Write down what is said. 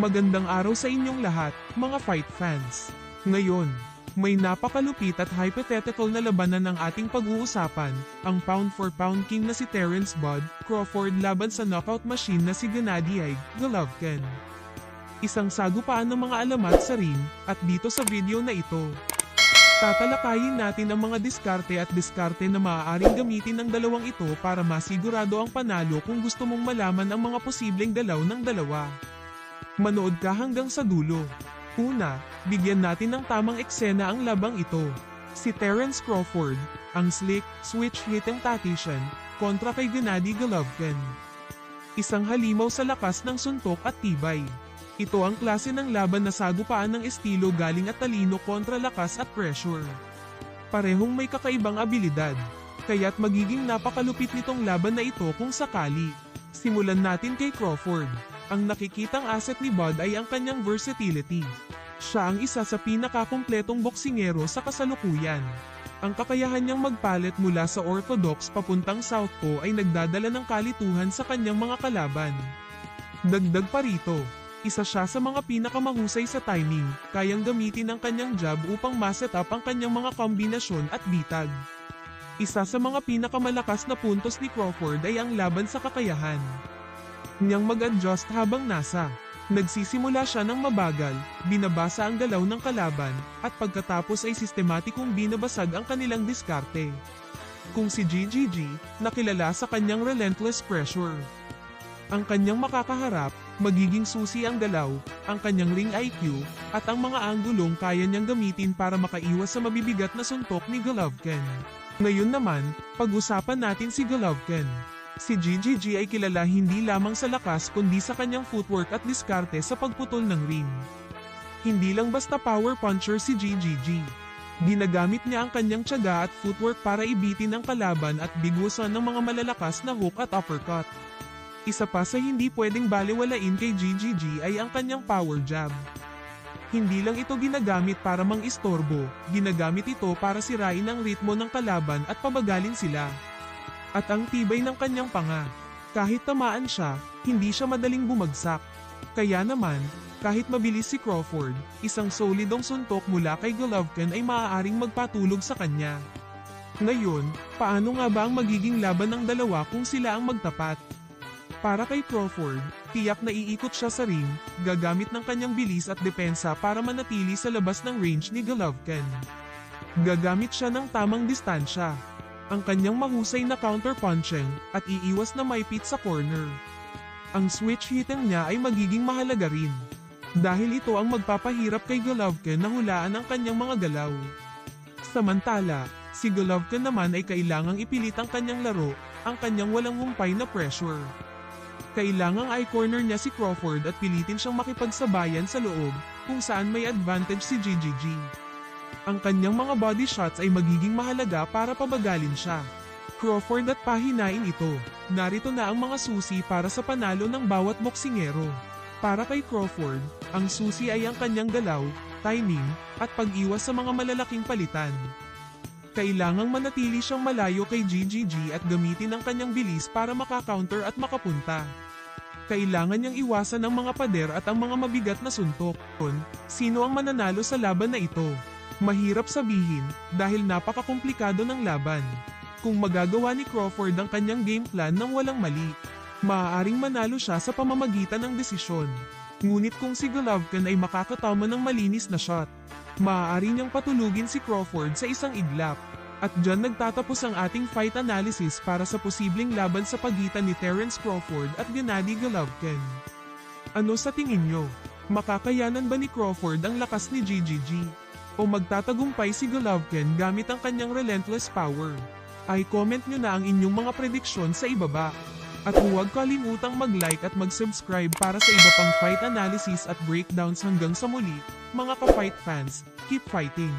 Magandang araw sa inyong lahat, mga fight fans. Ngayon, may napakalupit at hypothetical na labanan ng ating pag-uusapan, ang pound for pound king na si Terence Bud Crawford laban sa knockout machine na si Gennady Golovkin. Isang sagupaan ng mga alamat sa ring, at dito sa video na ito. Tatalakayin natin ang mga diskarte at diskarte na maaaring gamitin ng dalawang ito para masigurado ang panalo kung gusto mong malaman ang mga posibleng dalaw ng dalawa. Manood ka hanggang sa dulo. Una, bigyan natin ng tamang eksena ang labang ito. Si Terence Crawford, ang slick, switch-hitting tactician, kontra kay Gennady Golovkin. Isang halimaw sa lakas ng suntok at tibay. Ito ang klase ng laban na sagupaan ng estilo galing at talino kontra lakas at pressure. Parehong may kakaibang abilidad, kaya't magiging napakalupit nitong laban na ito kung sakali. Simulan natin kay Crawford. Ang nakikitang asset ni Bud ay ang kanyang versatility. Siya ang isa sa pinakakumpletong boksingero sa kasalukuyan. Ang kakayahan niyang magpalit mula sa orthodox papuntang southpaw ay nagdadala ng kalituhan sa kanyang mga kalaban. Dagdag pa rito, isa siya sa mga pinakamahusay sa timing, kayang gamitin ang kanyang jab upang maset up ang kanyang mga kombinasyon at bitag. Isa sa mga pinakamalakas na puntos ni Crawford ay ang laban sa kakayahan. Niyang mag-adjust habang nasa. Nagsisimula siya ng mabagal, binabasa ang galaw ng kalaban, at pagkatapos ay sistematikong binabasag ang kanilang diskarte. Kung si GGG, nakilala sa kanyang relentless pressure. Ang kanyang makakaharap, magiging susi ang galaw, ang kanyang ring IQ, at ang mga anggulong kaya niyang gamitin para makaiwas sa mabibigat na suntok ni Golovkin. Ngayon naman, pag-usapan natin si Golovkin. Si GGG ay kilala hindi lamang sa lakas kundi sa kanyang footwork at diskarte sa pagputol ng ring. Hindi lang basta power puncher si GGG. Ginagamit niya ang kanyang tiyaga at footwork para ibitin ang kalaban at bigusan ng mga malalakas na hook at uppercut. Isa pa sa hindi pwedeng baliwalain kay GGG ay ang kanyang power jab. Hindi lang ito ginagamit para mang-istorbo, ginagamit ito para sirain ang ritmo ng kalaban at pabagalin sila. At ang tibay ng kanyang panga. Kahit tamaan siya, hindi siya madaling bumagsak. Kaya naman, kahit mabilis si Crawford, isang solidong suntok mula kay Golovkin ay maaaring magpatulog sa kanya. Ngayon, paano nga ba ang magiging laban ng dalawa kung sila ang magtapat? Para kay Crawford, tiyak na iikot siya sa ring, gagamit ng kanyang bilis at depensa para manatili sa labas ng range ni Golovkin. Gagamit siya ng tamang distansya, ang kanyang mahusay na counter-punching, at iiwas na maipit sa corner. Ang switch hitting niya ay magiging mahalaga rin. Dahil ito ang magpapahirap kay Golovkin na hulaan ang kanyang mga galaw. Samantala, si Golovkin naman ay kailangang ipilit ang kanyang laro, ang kanyang walang humpay na pressure. Kailangang eye corner niya si Crawford at pilitin siyang makipagsabayan sa loob, kung saan may advantage si GGG. Ang kanyang mga body shots ay magiging mahalaga para pabagalin siya. Crawford at pahinain ito. Narito na ang mga susi para sa panalo ng bawat boksingero. Para kay Crawford, ang susi ay ang kanyang galaw, timing, at pag-iwas sa mga malalaking palitan. Kailangang manatili siyang malayo kay GGG at gamitin ang kanyang bilis para makakounter at makapunta. Kailangan niyang iwasan ang mga pader at ang mga mabigat na suntok. Sino ang mananalo sa laban na ito? Mahirap sabihin, dahil napakakomplikado ng laban. Kung magagawa ni Crawford ang kanyang game plan ng walang mali, maaaring manalo siya sa pamamagitan ng desisyon. Ngunit kung si Golovkin ay makakatama ng malinis na shot, maaari niyang patulugin si Crawford sa isang iglap. At dyan nagtatapos ang ating fight analysis para sa posibleng laban sa pagitan ni Terence Crawford at Gennady Golovkin. Ano sa tingin nyo? Makakayanan ba ni Crawford ang lakas ni GGG? O magtatagumpay si Golovkin gamit ang kanyang relentless power? Ay comment nyo na ang inyong mga prediksyon sa ibaba. At huwag kalimutang mag-like at mag-subscribe para sa iba pang fight analysis at breakdowns hanggang sa muli, mga ka-fight fans, keep fighting!